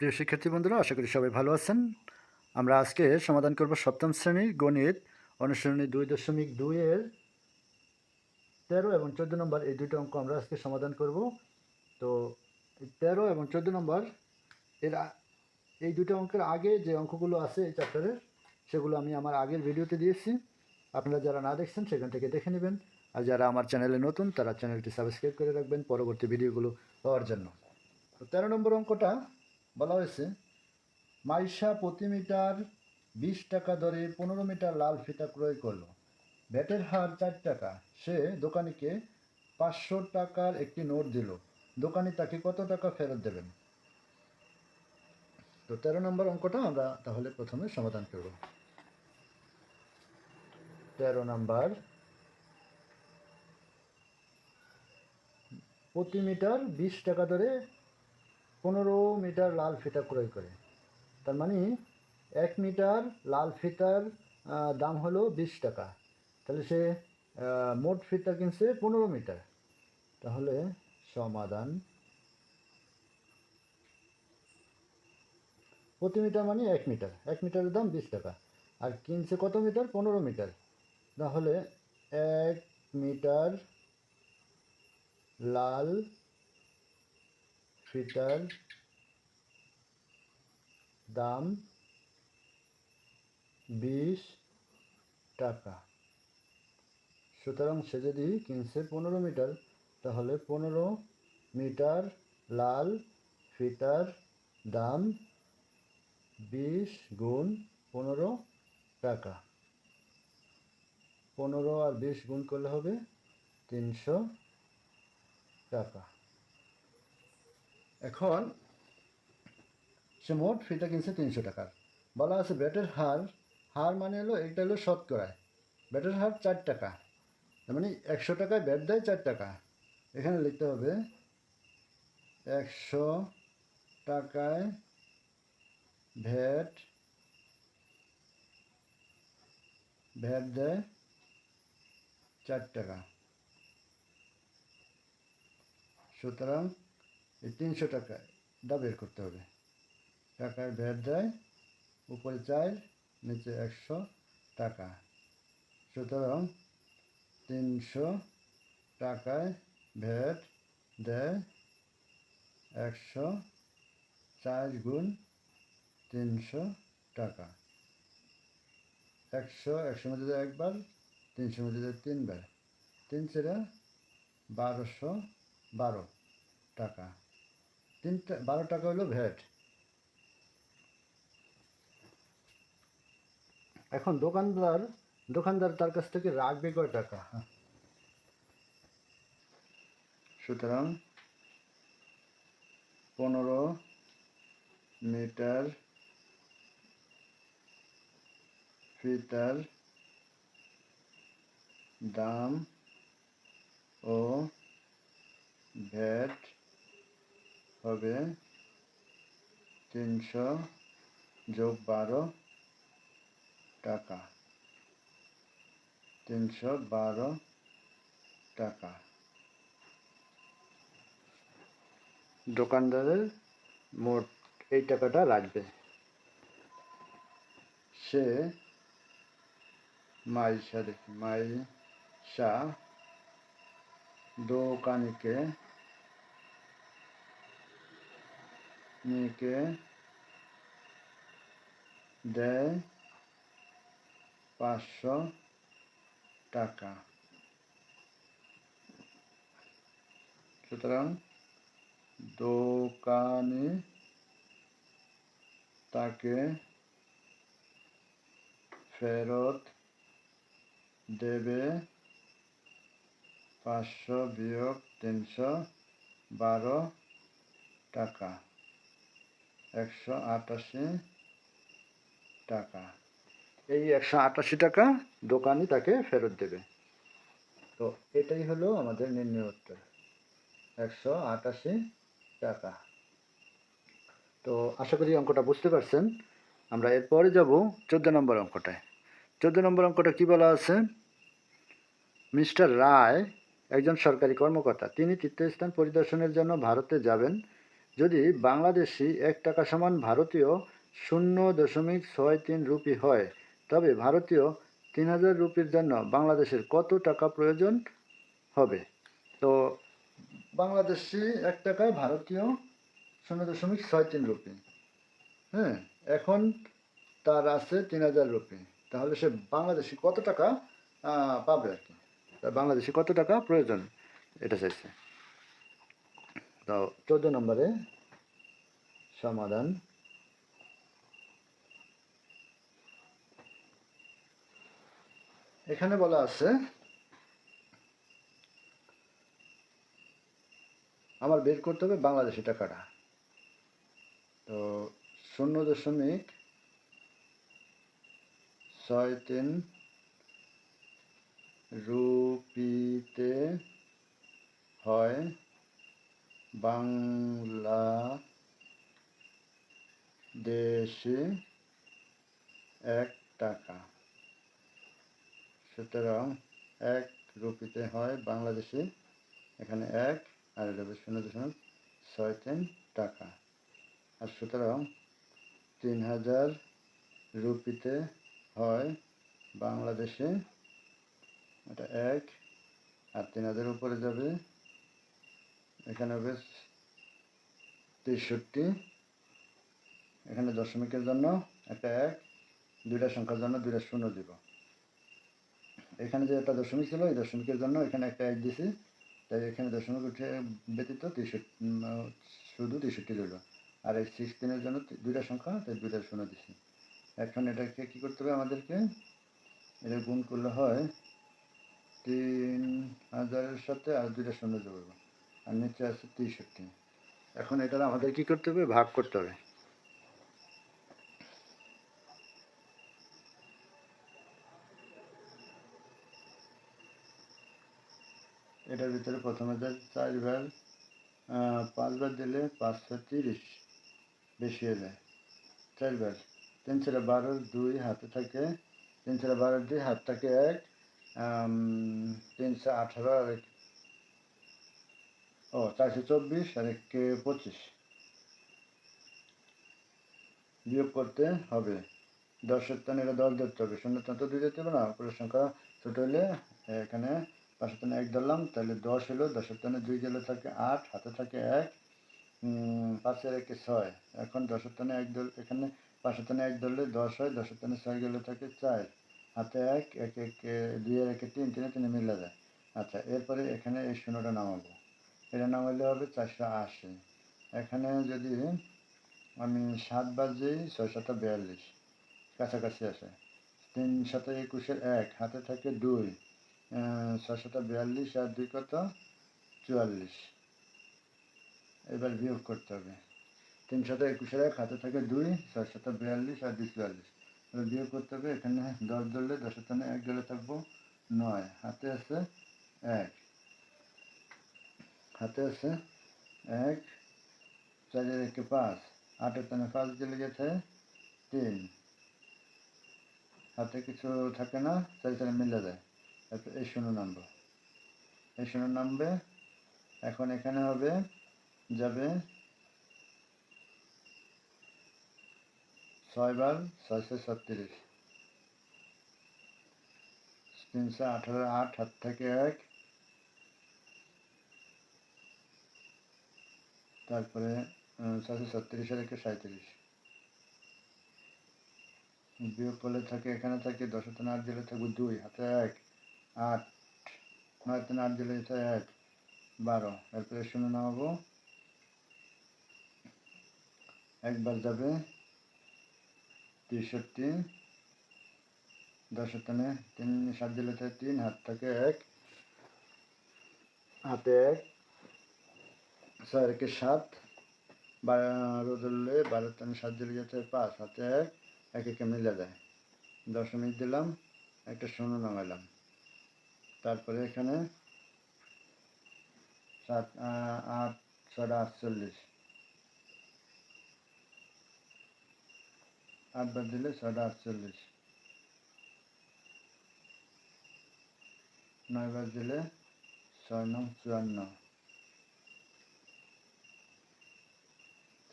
প্রিয় শিক্ষার্থী বন্ধুরা, আশা করি সবাই ভালো আছেন। আমরা আজকে সমাধান করব সপ্তম শ্রেণির গণিত অনুশ্রেণী দুই দশমিক দুইয়ের তেরো এবং চোদ্দ নম্বর। এই দুটো অঙ্ক আমরা আজকে সমাধান করব। তো তেরো এবং চোদ্দ নম্বর, এর এই দুটো অঙ্কের আগে যে অঙ্কগুলো আছে এই চ্যাপ্টারের সেগুলো আমি আমার আগের ভিডিওতে দিয়েছি। আপনারা যারা না দেখছেন, সেখান থেকে দেখে নেবেন। আর যারা আমার চ্যানেলে নতুন, তারা চ্যানেলটি সাবস্ক্রাইব করে রাখবেন পরবর্তী ভিডিওগুলো পাওয়ার জন্য। তো তেরো নম্বর অঙ্কটা বলা হয়েছে, মাইশা প্রতি মিটার বিশ টাকা দরে পনেরো মিটার লাল ফিতা ক্রয় করল। ব্যাটের হার চার টাকা। সে দোকানিকে পাঁচশো টাকার একটি নোট দিল। দোকানি তাকে কত টাকা ফেরত দেবেন? তো তেরো নম্বর অঙ্কটা আমরা তাহলে প্রথমে সমাধান করব। তেরো নম্বর। প্রতি মিটার বিশ টাকা দরে পনেরো মিটার লাল ফিতা ক্রয় করে। তার মানে এক মিটার লাল ফিতার দাম হলো বিশ টাকা। তাহলে সে মোট ফিতা কিনছে পনেরো মিটার। তাহলে সমাধান। প্রতি মিটার মানে এক মিটার। এক মিটারের দাম বিশ টাকা। আর কিনছে কত মিটার? পনেরো মিটার। তাহলে এক মিটার লাল ফিতার দাম বিশ টাকা। সুতরাং সে যদি কিনছে পনেরো মিটার, তাহলে পনেরো মিটার লাল ফিতার দাম বিশ গুণ পনেরো টাকা। পনেরো আর বিশ গুণ করলে হবে তিনশো টাকা। এখন সে মোট ফিটা কিনছে তিনশো টাকার বলা আছে ব্যাটের হার হার মানে হলো এটা হলো শতকরায়। ব্যাটের হার চার টাকা। মানে একশো টাকায় ব্যাট দেয় চার টাকা। এখানে লিখতে হবে, একশো টাকায় ভ্যাট ভ্যাট দেয় চার টাকা। সুতরাং এই তিনশো টাকায় দা বের করতে হবে। টাকায় ভ্যাট দেয়, উপরে চার নিচে একশো টাকা। সুতরাং তিনশো টাকায় ভ্যাট দেয় একশো চার গুণ তিনশো টাকা। একশো একশোর মধ্যে একবার, তিনশো মধ্যে দেয় তিনবার। তিন চেরা বারোশো বারো টাকা। তিনটা, বারো টাকা হলো ভ্যাট এখন দোকানদার দোকানদার তার কাছ থেকে রাখবে কয় টাকা? সুতরাং পনেরো মিটার ফিটার দাম ও ভ্যাট হবে। তিনশো যোগ বারো টাকা। তিনশো বারো টাকা। দোকানদারের মোট এই টাকাটা লাগবে সে মাইশা দেখি, মাইশা দোকানিকে নিকে দেয় পাঁচশো টাকা সুতরাং দোকানে তাকে ফেরত দেবে পাঁচশো বিয়োগ তিনশো বারো টাকা একশো আটাশি টাকা। এই একশো আটাশি টাকা দোকানি তাকে ফেরত দেবে। তো এটাই হলো আমাদের নির্ণয় উত্তর। একশো আটাশি টাকা। তো আশা করি অঙ্কটা বুঝতে পারছেন। আমরা এরপরে যাব চোদ্দ নম্বর অঙ্কটায়। চোদ্দ নম্বর অঙ্কটা কি বলা আছে? মিস্টার রায় একজন সরকারি কর্মকর্তা। তিনি তীর্থস্থান পরিদর্শনের জন্য ভারতে যাবেন। যদি বাংলাদেশি এক টাকা সমান ভারতীয় শূন্য দশমিক ছয় তিন রুপি হয়, তবে ভারতীয় তিন হাজার রুপির জন্য বাংলাদেশের কত টাকা প্রয়োজন হবে? তো বাংলাদেশি এক টাকায় ভারতীয় শূন্য দশমিক ছয় তিন রুপি। হ্যাঁ এখন তার আছে তিন হাজার রুপি। তাহলে সে বাংলাদেশি কত টাকা পাবে আর কি? বাংলাদেশি কত টাকা প্রয়োজন? এটা চাইছে। তো চোদ্দ নম্বরে সমাধান। এখানে বলা আছে, আমার বের করতে হবে বাংলাদেশি টাকাটা। তো শূন্য দশমিক ছয় তিন রুপিতে হয় বাংলা দেশে এক টাকা। সুতরাং এক রুপিতে হয় বাংলাদেশে এখানে এক, আর এটা শূন্য দশমিক ছয় তিন টাকা। আর সুতরাং তিন হাজার রুপিতে হয় বাংলাদেশে এটা এক, আর তিন হাজার উপরে যাবে এখানে হবে তেষট্টি। এখানে দশমিকের জন্য একটা এক, দুইটা সংখ্যার জন্য দুইটা শূন্য দিব। এখানে যে একটা দশমিক ছিল, এই দশমিকের জন্য এখানে একটা এক দিছি। তাই এখানে দশমিক উঠে ব্যতীত তেষট্টি শুধু তেষট্টি রইল। আর এই সিক্সটিনের জন্য দুইটা সংখ্যা, তাই দুইটা শূন্য দিছি। এখন এটাকে কী করতে হবে আমাদেরকে? এটা গুণ করলে হয় তিন হাজারের সাথে আর দুইটা শূন্য যোগ আর নিচে আছে তেষট্টি। এখন এটা আমাদের কি করতে হবে? ভাগ করতে হবে। এটার ভিতরে প্রথমে চারবার আহ, পাঁচবার দিলে পাঁচশো তিরিশ। বেশি হয়ে যায় চারবার তিন চারে বারো দুই হাতে থাকে। তিন চারে বারো দুই হাত থাকে এক তিনশো আঠারো আর ও চারশো চব্বিশ আর এক পঁচিশ। বিয়োগ করতে হবে। দশের টান এটা দশ ধরতে হবে। শূন্য টান তো দুই যেতে হবে না পুরো সংখ্যা ছোট হলে এখানে পাঁচের টানে এক ধরলাম, তাহলে দশ হলো। দশের টানে দুই গেলে থাকে আট, হাতে থাকে এক পাঁচের একে ছয়। এখন দশের টানে এক ধর এখানে পাঁচের টানে এক ধরলে দশ হয়, দশের টানে ছয় গেলে থাকে চার। হাতে এক এক এক দুই আর একে তিন, তিনে তিনে মিলে যায়। আচ্ছা এরপরে এখানে এই শূন্যটা নামাবো। এটা নামাইলে হবে চারশো আশি। এখানে যদি আমি সাত বাজে ছয় সাতটা বিয়াল্লিশ, কাছাকাছি আসে তিন একুশের এক, হাতে থাকে দুই ছয় বিয়াল্লিশ আর দুই কত? চুয়াল্লিশ। এবার বিয়োগ করতে হবে। তিন একুশের এক, হাতে থাকে দুই ছয় বিয়াল্লিশ আর দুই চুয়াল্লিশ। এবার বিয়োগ করতে হবে, এখানে দশ ধরলে দশের টানে এক গেলে থাকব নয়, হাতে আছে এক। হাতে আছে এক চারের একে পাঁচ। আটের টানে পাঁচ গেলে গেছে তিন। হাতে কিছু থাকে না, চারি চারে মিলে যায়। তারপর এই শূন্য নামবে। এই শূন্য নামবে। এখন এখানে হবে, যাবে ছয়বার ছয়শো ছত্রিশ। তিনশো আঠারো, আট হাত থেকে এক। তারপরে ছয়শো ছত্রিশের একে সাঁত্রিশ বিয়োগ করলে থাকে, এখানে থাকে দশের টানে আট দিলে থাকবে দুই, হাতে এক, আট নয় টানে আট থাকে এক, বারো। এরপরে শূন্য নামাবো। একবার যাবে তেষট্টি দশের টানে তিন, সাত থাকে তিন, হাত থাকে এক, হাতে এক ছয় একে সাত, বারো ধরলে বারো টানে সাত দিলে যেতে পাঁচ হাতে এক এক একে মিলে যায় দশমিক দিলাম, একটা শূন্য নামাইলাম। তারপরে এখানে সাত আট ছটা আটচল্লিশ। আটবার দিলে ছটা আটচল্লিশ। নয়বার দিলে ছয় নং চুয়ান্ন।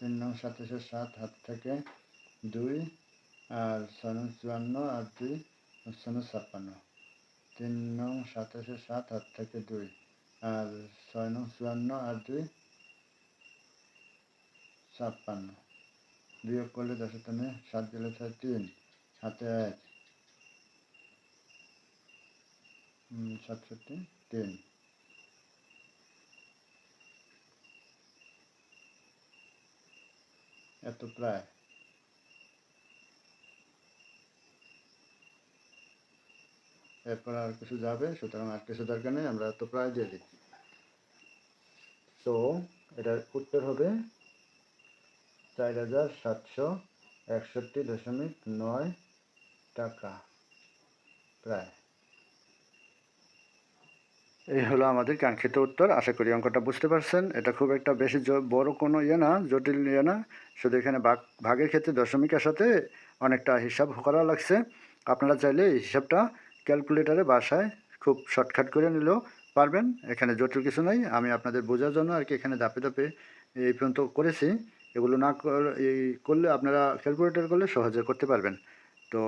তিন নং সাতাশে সাত, হাত থেকে দুই, আর ছয় নং চুয়ান্ন, আর দুই ছয় ছাপ্পান্ন। তিন নং সাতাশে সাত, হাত থেকে দুই, আর ছয় নং চুয়ান্ন, আর দুই, ছাপ্পান্ন। বিয়োগ করলে দশের টানে সাত গেলে ছয়, তিন হাতে এক। সাতষট্টি, তিন। এত প্রায়। এরপর আর কিছু যাবে, সুতরাং আর কিছু দরকার নেই, আমরা এত প্রায় দিয়ে দিই তো, এটার উত্তর হবে চার হাজার সাতশো একষট্টি দশমিক নয় টাকা, প্রায়। এই হলো আমাদের কাঙ্ক্ষিত উত্তর। আশা করি অঙ্কটা বুঝতে পারছেন। এটা খুব একটা বেশি বড় কোনো ইয়ে না, জটিল ইয়ে না। শুধু এখানে ভাগ, ভাগের ক্ষেত্রে দশমিকের সাথে অনেকটা হিসাব করা লাগছে। আপনারা চাইলে এই হিসাবটা ক্যালকুলেটারে বাসায় খুব শর্টকাট করে নিলেও পারবেন। এখানে জটিল কিছু নাই। আমি আপনাদের বোঝার জন্য আর কি এখানে ধাপে ধাপে এই পর্যন্ত করেছি। এগুলো না এই করলে আপনারা ক্যালকুলেটর করলে সহজে করতে পারবেন। তো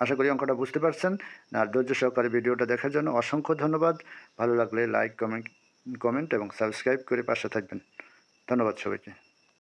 আশা করি অঙ্কটা বুঝতে পারছেন। আর ধৈর্য সহকারে ভিডিওটা দেখার জন্য অসংখ্য ধন্যবাদ। ভালো লাগলে লাইক কমেন্ট কমেন্ট এবং সাবস্ক্রাইব করে পাশে থাকবেন। ধন্যবাদ সবাইকে।